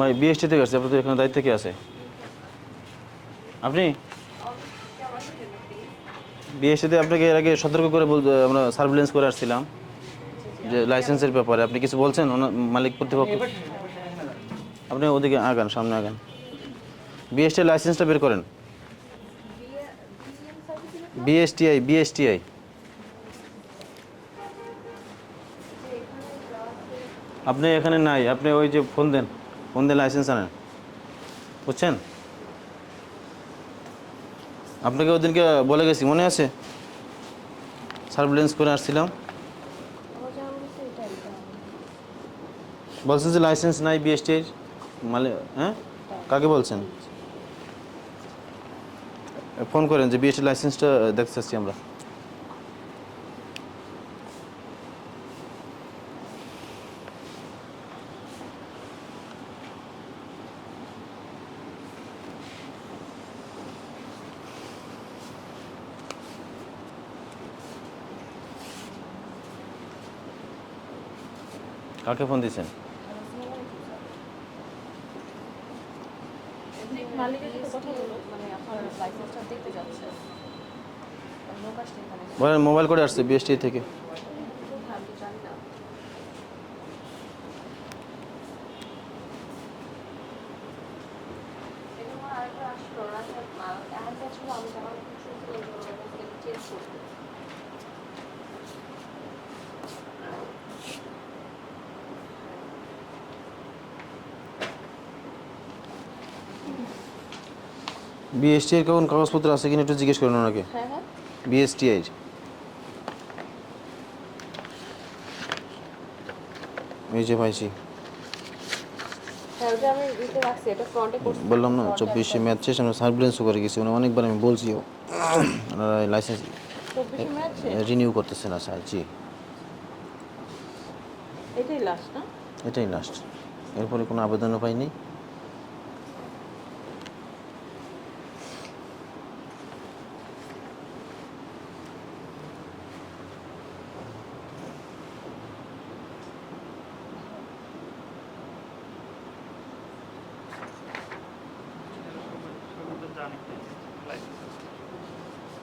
ভাই বিএসটি থেকে আপনাদের এখানে দায়িত্ব কে আছে? আপনি? বিএসটিতে আপনাকে এর আগে সতর্ক করে আমরা সার্ভিলেন্স করে আসছিলাম, যে লাইসেন্সের ব্যাপারে। আপনি কিছু বলছেন? মালিক কর্তৃপক্ষ? আপনি ওদিকে আগান, সামনে আগান। বিএসটি লাইসেন্সটা বের করেন। বিএসটিআই বিএসটিআই আপনি এখানে নাই, আপনি ওই যে ফোন দেন। ফোন দিয়ে লাইসেন্স আনেন? বুঝছেন? আপনাকে ওদিনকে বলে গেছি, মনে আছে? সার্ভিলেন্স করে আসছিলাম। বলছেন যে লাইসেন্স নাই বিএসটির মানে হ্যাঁ? কাকে বলছেন? ফোন করেন যে বিএসটি লাইসেন্সটা দেখতে আমরা কাকে ফোন দিয়েছেন মালিকের সাথে কথা বলো মানে আপনার লাইসেন্সটা দেখতে যাচ্ছে লোক ফোন দিয়েছেন বলেন মোবাইল করে আসছে বিএসটি থেকে আমি জানি না এরকম আরেকবার আসলো রাতে এখন যাচ্ছিল আমি জামা চেঞ্জ করতে বিএসটি এর কোন কাগজপত্র আছে কিনা একটু জিজ্ঞেস করুন ওনাকে। হ্যাঁ হ্যাঁ। বিএসটি এর। এই যে পাইছি হ্যাঁ বললাম না চব্বিশে ম্যাচ শেষ আমরা সার্ভিলেন্সও করে গেছি মানে অনেকবার আমি বলছিও ওনারা লাইসেন্স রিনিউ করতেছে না স্যার জি। এটাই লাস্ট না? এটাই লাস্ট এরপরে কোনো আবেদনও পাইনি।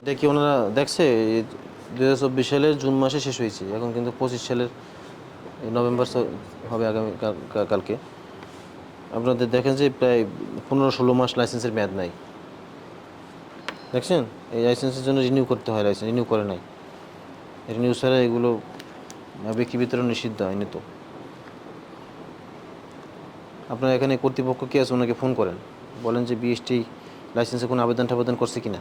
এটা কি ওনারা দেখছে দু হাজার চব্বিশ সালের জুন মাসে শেষ হয়েছে, এখন কিন্তু পঁচিশ সালের নভেম্বর হবে আগামী কালকে। আপনাদের দেখেন যে প্রায় পনেরো ষোলো মাস লাইসেন্সের মেয়াদ নাই। দেখছেন? এই লাইসেন্সের জন্য রিনিউ করতে হয় লাইসেন্স রিনিউ করে নাই। রিনিউ ছাড়া এগুলো বিক্রি বিতরণ নিষিদ্ধ, হয়নি তো। আপনার এখানে কর্তৃপক্ষ কে আছে, ওনাকে ফোন করেন। বলেন যে বিএসটি লাইসেন্সে কোনো আবেদন টাবেদন করছে কি না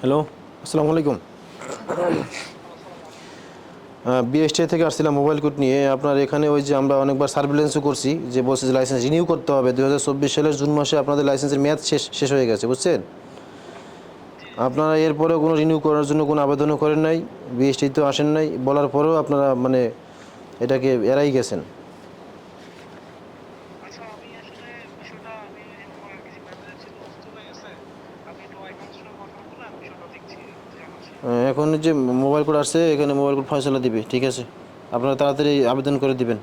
হ্যালো আসসালামু আলাইকুম। বিএসটি থেকে আসছিলাম মোবাইল কোড নিয়ে। আপনার এখানে ওই যে আমরা অনেকবার সার্ভিলেন্সও করছি, যে বলছে যে লাইসেন্স রিনিউ করতে হবে। দুই হাজার চব্বিশ সালের জুন মাসে আপনাদের লাইসেন্সের মেয়াদ শেষ শেষ হয়ে গেছে, বুঝছেন? আপনারা এরপরেও কোনো রিনিউ করার জন্য কোনো আবেদনও করেন নাই বিএসটি তো আসেন নাই বলার পরেও আপনারা মানে এটাকে এড়াই গেছেন। আচ্ছা আমি আসলে বিষয়টা আমি আমার কিছু ম্যানেজার ছিল চলে গেছে আমি একটু অ্যাকাউন্টের সঙ্গে কথা বলে আমি বিষয়টা দেখছি যে আমার সে- আহ, এখন যে মোবাইল কোড আসছে এখানে মোবাইল কোড ফয়সলা দিবে ঠিক আছে? আপনারা তাড়াতাড়ি আবেদন করে দিবেন।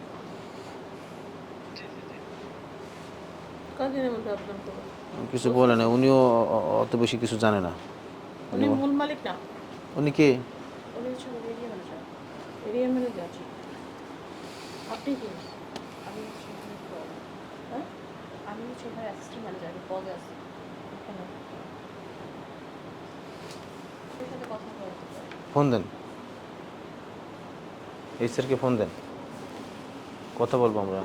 কিছু বলে না উনিও অত বেশি কিছু জানে না। উনি মূল মালিক না। উনি কে? উনি এরিয়া ম্যানেজার এরিয়া ম্যানেজার আপনি কি? আমি হ্যাঁ? আমি হচ্ছে অ্যাসিস্ট্যান্ট ম্যানেজার পদে আছি। ফোন দেন। এই স্যারকে ফোন দেন। কথা বলব আমরা।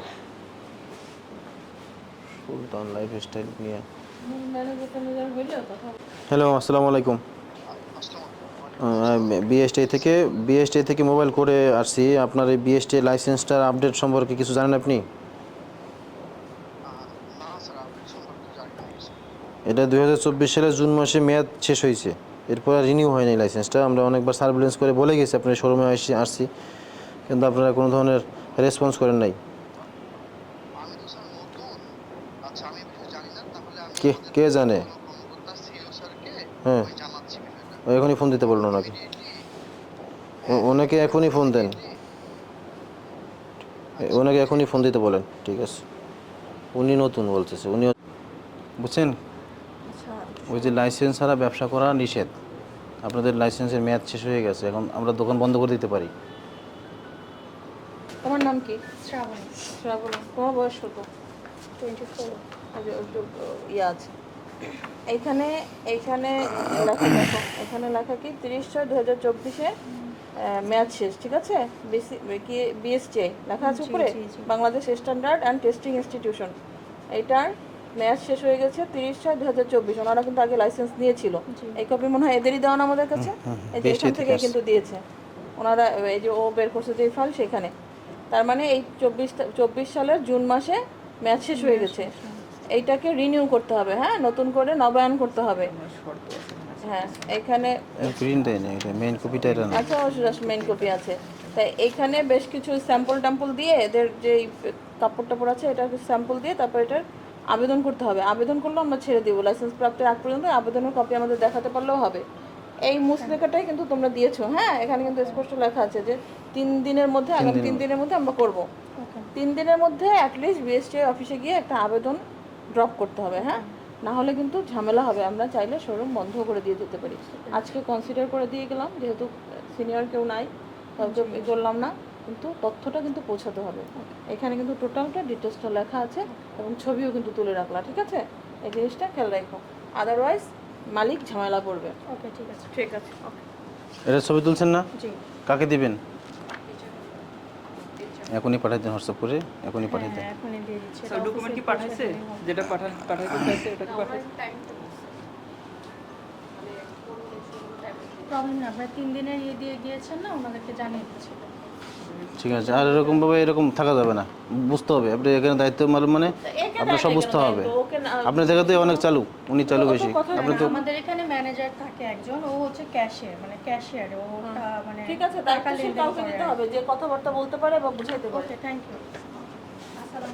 সুলতান লাইফ স্টাইল নিয়ে হ্যালো আসসালামু আলাইকুম। বিএসটি থেকে বিএসটি থেকে মোবাইল করে আসছি। আপনার এই বিএসটি লাইসেন্সটার আপডেট সম্পর্কে কিছু জানেন আপনি। এটা দু হাজার চব্বিশ সালের জুন মাসে মেয়াদ শেষ হয়েছে। এরপর আর রিনিউ হয়নি লাইসেন্সটা আমরা অনেকবার সার্ভিলেন্স করে বলে গেছি আপনার শোরুমে আসছি আসছি। কিন্তু আপনারা কোনো ধরনের রেসপন্স করেন নাই। আচ্ছা কে কে জানে? হ্যাঁ ওই চালাচ্ছি বিষয়টা ও এখনই ফোন দিতে বলুন ওনাকে ওনাকে এখনই ফোন দেন। ওনাকে এখনই ফোন দিতে বলেন ঠিক আছে। উনি নতুন বলতেছে উনি বুঝছেন? আচ্ছা। ওই যে লাইসেন্স ছাড়া ব্যবসা করা নিষেধ। আপনাদের লাইসেন্সের মেয়াদ শেষ হয়ে গেছে এখন আমরা দোকান বন্ধ করে দিতে পারি। তোমার নাম কি? শ্রাবণী। শ্রাবণী তোমার বয়স কত? টোয়েন্টি ফোর ইয়ে আছে। এইখানে এইখানে লেখা দেখো এখানে লেখা কি? তিরিশ ছয় দু হাজার চব্বিশে ম্যাচ শেষ ঠিক আছে? বিসি বিএসটিআই লেখা আছে উপরে। Bangladesh standard and testing institution. এইটার ম্যাচ শেষ হয়ে গেছে তিরিশ ছয় দু হাজার চব্বিশ ওনারা কিন্তু আগে লাইসেন্স নিয়েছিল। এই কপি মনে হয় এদেরই দেওয়া আমাদের কাছে? এই যে এখান থেকে থেকে কিন্তু দিয়েছে। ওনারা এই যে ও বের করছে যে ফাইল সেখানে। তার মানে এই চব্বিশ চব্বিশ সালের জুন মাসে ম্যাচ শেষ হয়ে গেছে। এইটাকে রিনিউ করতে হবে হ্যাঁ? নতুন করে নবায়ন করতে হবে। হ্যাঁ এখানে প্রিন্ট দেয় এটা মেইন কপিটা এটা না আচ্ছা জাস্ট মেইন কপি আছে। তাই এখানে বেশ কিছু স্যাম্পল ট্যাম্পল দিয়ে এদের যে কাপড় টাপড় আছে এটা স্যাম্পল দিয়ে তারপর এটার আবেদন করতে হবে। আবেদন করলে আমরা ছেড়ে দিব লাইসেন্স প্রাপ্তির আগ পর্যন্ত আবেদনের কপি আমাদের দেখাতে পারলেও হবে। এই মুসলেখাটাই কিন্তু তোমরা দিয়েছ হ্যাঁ? এখানে কিন্তু স্পষ্ট লেখা আছে যে তিন দিনের মধ্যে আগামী তিন দিনের মধ্যে আমরা করব। তিন দিনের মধ্যে অ্যাটলিস্ট বিএসটি অফিসে গিয়ে একটা আবেদন ড্রপ করতে হবে হ্যাঁ? না হলে কিন্তু ঝামেলা হবে আমরা চাইলে শোরুম বন্ধ করে দিয়ে যেতে পারি। আজকে কনসিডার করে দিয়ে গেলাম যেহেতু সিনিয়র কেউ নাই করলাম না কিন্তু তথ্যটা কিন্তু পৌঁছাতে হবে। এখানে কিন্তু টোটালটা ডিটেলসটা লেখা আছে এবং ছবিও কিন্তু তুলে রাখলা ঠিক আছে? এই জিনিসটা খেয়াল রাখো। আদারওয়াইজ মালিক ঝামেলা পড়বে ওকে ঠিক আছে। ঠিক আছে। ওকে। এটা ছবি তুলছেন না? জি। কাকে দিবেন? এখনই পাঠাই দেন হোয়াটসঅ্যাপ করে এখনই পাঠাই দেন হ্যাঁ এখনই দিয়ে দিচ্ছি সব ডকুমেন্ট কি পাঠাইছে যেটা কি পাঠাইছে প্রবলেম না আপনার তিন দিনের ইয়ে দিয়ে গিয়েছেন না ওনাদেরকে জানিয়ে দিচ্ছি ঠিক আছে আর এরকমভাবে এরকম থাকা যাবে না বুঝতে হবে আপনি এখানে দায়িত্ব মানে আপনার সব বুঝতে হবে। আপনার জায়গাতে অনেক চালু উনি চালু বেশি। কথা আপনি তো আমাদের এখানে ম্যানেজার থাকে একজন ও হচ্ছে ক্যাশিয়ার মানে ক্যাশিয়ার ও মানে ঠিক আছে দায়িত্বশীল কাউকে দিতে হবে যে কথাবার্তা বলতে পারে বা বুঝাইতে পারে। Okay thank you